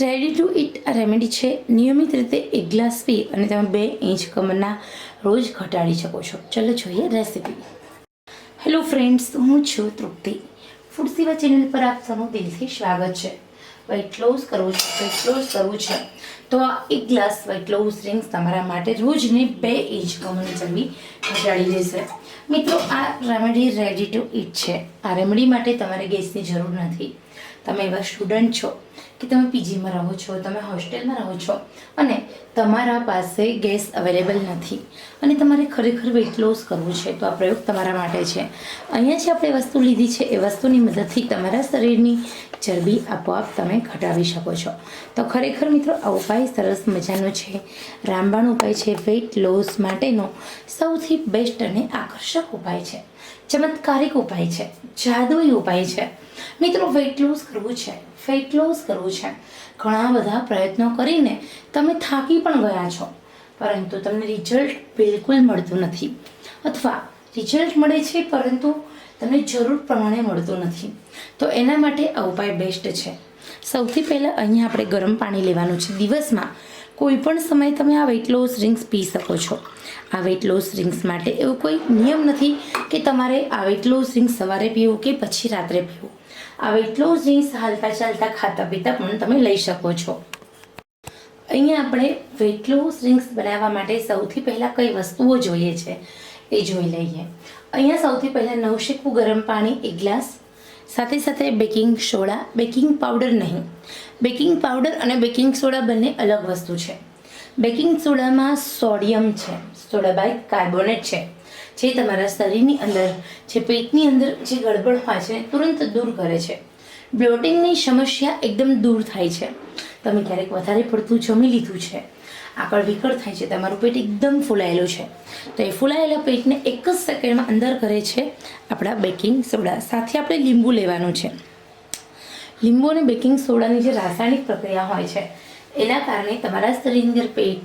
Ready to it remedy છે. નિયમિત રીતે એક ગ્લાસ પી અને તમે બે ઇંચ કમરના રોજ ઘટાડી શકો છો. ચલો જોઈએ રેસીપી હેલો ફ્રેન્ડ્સ હું છું તૃપ્તિ. ફૂડ સેવા ચેનલ પર આપ સૌનું દિલથી સ્વાગત છે. વેઇટ લોસ કરવું છે વેટ લોસ કરવું છે. તો આ એક ગ્લાસ વેટ લોસ ડ્રિંક્સ તમારા માટે રોજને બે ઇંચ કમરની ચરબી ઘટાડી દેશે. મિત્રો, આ રેમેડી રેડી ટુ ઇટ છે. આ રેમેડી માટે તમારે ગેસની જરૂર નથી. તમે એવા સ્ટુડન્ટ છો કે તમે પીજીમાં રહો છો, તમે હોસ્ટેલમાં રહો છો અને તમારા પાસે ગેસ અવેલેબલ નથી અને તમારે ખરેખર વેઇટ લોસ કરવું છે તો આ પ્રયોગ તમારા માટે છે. અહીંયા જે આપણે વસ્તુ લીધી છે એ વસ્તુની મદદથી તમારા શરીરની ચરબી આપોઆપ તમે ઘટાડી શકો છો. તો ખરેખર મિત્રો, આ ઉપાય સરસ મજાનો છે. રામબાણ ઉપાય છે વેઇટ લોસ માટેનો સૌથી બેસ્ટ અને આકર્ષક ઉપાય છે. ચમત્કારિક ઉપાય છે, જાદુઈ ઉપાય છે. મિત્રો વેઇટ લોસ કરવું છે વેઇટ લોસ કરવું છે. ઘણા બધા પ્રયત્નો કરીને તમે થાકી પણ ગયા છો, પરંતુ તમને રિઝલ્ટ બિલકુલ મળતું નથી. અથવા રિઝલ્ટ મળે છે, પરંતુ તમને જરૂર પ્રમાણે મળતું નથી. તો એના માટે આ ઉપાય બેસ્ટ છે. સૌથી પહેલાં અહીંયા આપણે ગરમ પાણી લેવાનું છે. દિવસમાં કોઈ પણ સમયે તમે આ વેઇટ લોસ ડ્રિંક્સ પી શકો છો. આ વેઇટ લોસ ડ્રિંક્સ માટે એવો કોઈ નિયમ નથી કે તમારે આ વેઇટ લોસ ડ્રિંક્સ સવારે પીવું કે પછી રાત્રે પીવું. આ વેઇટ લોસ ડ્રિંક્સ હાલતા ચાલતા ખાતા પીતા પણ તમે લઈ શકો છો. અહીંયા આપણે વેઇટ લોસ ડ્રિંક્સ બનાવવા માટે સૌથી પહેલાં કઈ વસ્તુઓ જોઈએ છે એ જોઈ લઈએ. અહીંયા સૌથી પહેલાં નવશેકવું ગરમ પાણી, એક ગ્લાસ સાથે સાથે બેકિંગ સોડા, બેકિંગ પાવડર નહીં. બેકિંગ પાવડર અને બેકિંગ સોડા બંને અલગ વસ્તુ છે. બેકિંગ સોડામાં સોડિયમ છે. સોડા બાય કાર્બોનેટ છે. જે તમારા શરીરની અંદર, જે પેટની અંદર જે ગડબડ હોય છે, તુરંત દૂર કરે છે. બ્લોટિંગની સમસ્યા એકદમ દૂર થાય છે. તમે ક્યારેક વધારે પડતું જમી લીધું છે. આકળ વિકળ થાય છે, તમારું પેટ એકદમ ફૂલાયેલું છે. તો એ ફૂલાયેલા પેટને એક જ સેકન્ડમાં અંદર કરે છે આપણા બેકિંગ સોડા. સાથે આપણે લીંબુ લેવાનું છે. લીંબુ અને બેકિંગ સોડાની જે રાસાયણિક પ્રક્રિયા હોય છે, એના કારણે તમારા શરીરની અંદર પેટ,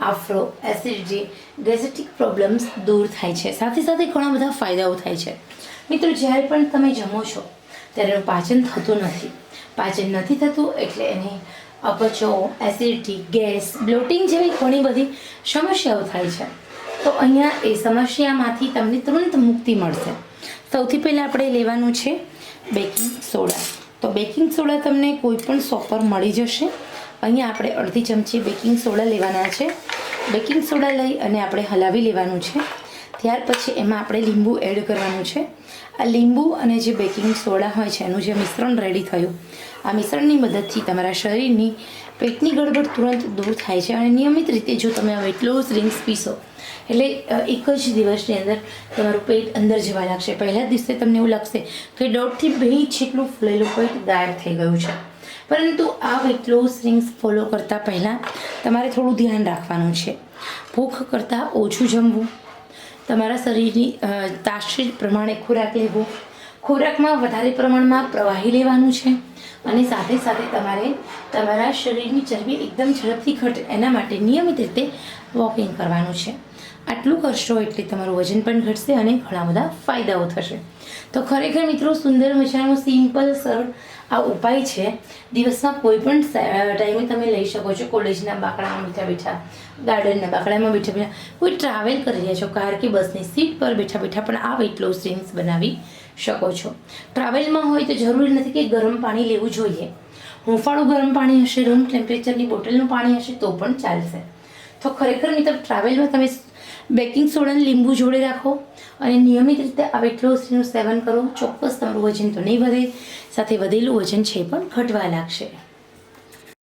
આફ્રો, એસિડિટી ગેસેટિક પ્રોબ્લેમ્સ દૂર થાય છે. સાથે સાથે ઘણા બધા ફાયદાઓ થાય છે. મિત્રો, જ્યારે પણ તમે જમો છો, ત્યારે પાચન થતું નથી. પાચન નથી થતું એટલે એને અપચો એસિડિટી ગેસ બ્લોટિંગ જેવી ઘણી બધી સમસ્યાઓ થાય છે. તો અહીંયા એ સમસ્યામાંથી તમને તુરંત મુક્તિ મળશે. સૌથી પહેલાં આપણે લેવાનું છે બેકિંગ સોડા તો બેકિંગ સોડા તમને કોઈ પણ શોપ મળી જશે. અહીંયા આપણે અડધી ચમચી બેકિંગ સોડા લેવાના છે. બેકિંગ સોડા લઈ અને આપણે હલાવી લેવાનું છે. ત્યાર પછી એમાં આપણે લીંબુ એડ કરવાનું છે. આ લીંબુ અને જે બેકિંગ સોડા હોય છે, એનું જે મિશ્રણ રેડી થયું, આ મિશ્રણની મદદથી તમારા શરીરની પેટની ગડબડ તુરંત દૂર થાય છે અને નિયમિત રીતે જો તમે વેટ લોસ ડ્રિંક્સ પીશો, એટલે એક જ દિવસની અંદર તમારું પેટ અંદર જવા લાગશે. પહેલા દિવસે તમને એવું લાગશે કે દોઢથી બે ઇંચ જેટલું ફૂલેલું પેટ ગાયબ થઈ ગયું છે. પરંતુ આ વેટ લોસ ડ્રિંક્સ ફોલો કરતાં પહેલાં તમારે થોડું ધ્યાન રાખવાનું છે. ભૂખ કરતાં ઓછું જમવું તમારા શરીરની તાસીર પ્રમાણે ખોરાક લેવો. ખોરાકમાં વધારે પ્રમાણમાં પ્રવાહી લેવાનું છે અને સાથે સાથે તમારે તમારા શરીરની ચરબી એકદમ ઝડપથી ઘટે. એના માટે નિયમિત રીતે વોકિંગ કરવાનું છે. આટલું કરશો એટલે તમારું વજન પણ ઘટશે અને ઘણા બધા ફાયદાઓ થશે. તો ખરેખર મિત્રો, સુંદર મજાનું સિમ્પલ સરળ આ ઉપાય છે. દિવસમાં કોઈ પણ ટાઈમે તમે લઈ શકો છો. કોલેજના બાકડામાં બેઠા બેઠા ગાર્ડનના બાકડામાં બેઠા બેઠા કોઈ ટ્રાવેલ કરી રહ્યા છો, કાર કે બસની સીટ પર બેઠા બેઠા પણ આ વેટ લોસ ડ્રિંક્સ બનાવી શકો છો. ટ્રાવેલમાં હોય તો જરૂરી નથી કે ગરમ પાણી લેવું જોઈએ. હુંફાળું ગરમ પાણી હશે રૂમ ટેમ્પરેચરની બોટલનું પાણી હશે તો પણ ચાલશે. તો ખરેખર મિત્ર ટ્રાવેલમાં તમે બેકિંગ સોડા લીંબુ જોડે રાખો અને નિયમિત રીતે આ વેટલોસનું સેવન કરો. ચોક્કસ તમારું વજન તો નહીં વધે, સાથે વધેલું વજન છે પણ ઘટવા લાગશે.